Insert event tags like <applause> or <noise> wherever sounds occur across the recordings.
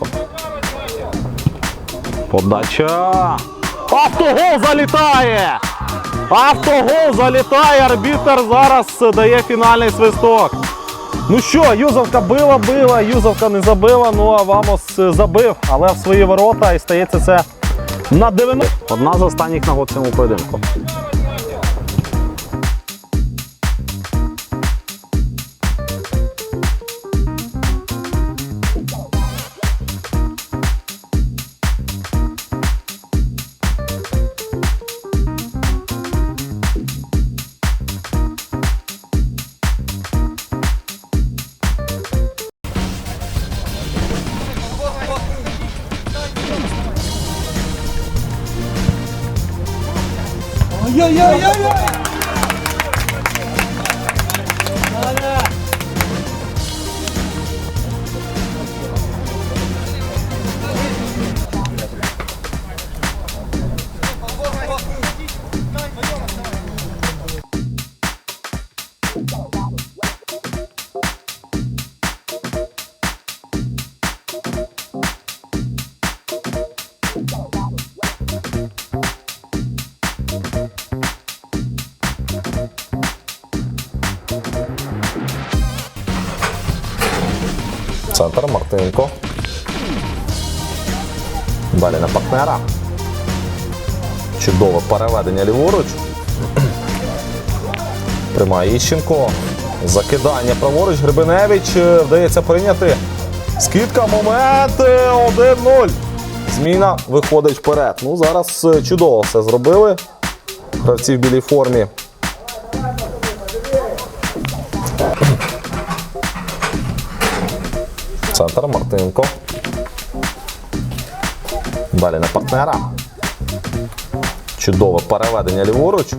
Мартиненко. Подача. Автогол залітає! Автогол залітає. Арбітер зараз дає фінальний свисток. Ну що, Юзовка била, била, Юзовка не забила, ну а Вамос е, забив, але в свої ворота і стається це на 90. Одна з останніх нагод цьому поєдинку. yo, yo, yo, yo. Центр Мартинко. Далі на партнера. Чудове переведення ліворуч. Приймає Іщенко. Закидання праворуч. Гребеневич е, вдається прийняти. Скидка, момент. е, 1-0. Зміна виходить вперед. Ну, зараз е, чудово все зробили. Гравці в білій формі. Центр Мартинко. Далі на партнера. Чудове переведення ліворуч.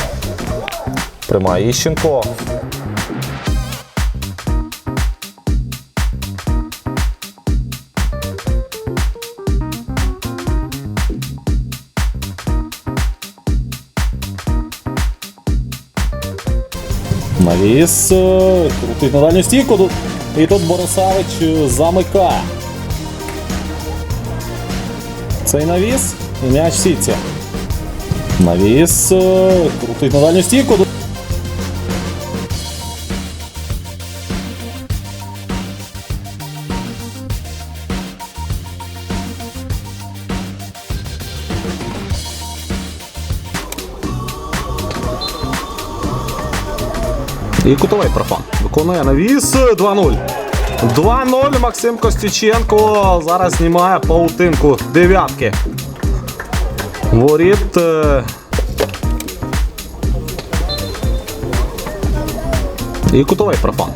<clears throat> Приймає Іщенко. Навіс крутить на дальню стійку. І тут Борисавич е, замикає. Цей навіс м'яч в. Навіс е, крутить на дальню стійку. І кутовий профан. Виконує навіс 2-0. 2-0 Максим Костюченко зараз знімає паутинку дев'ятки. Воріт. е, І кутовий профан.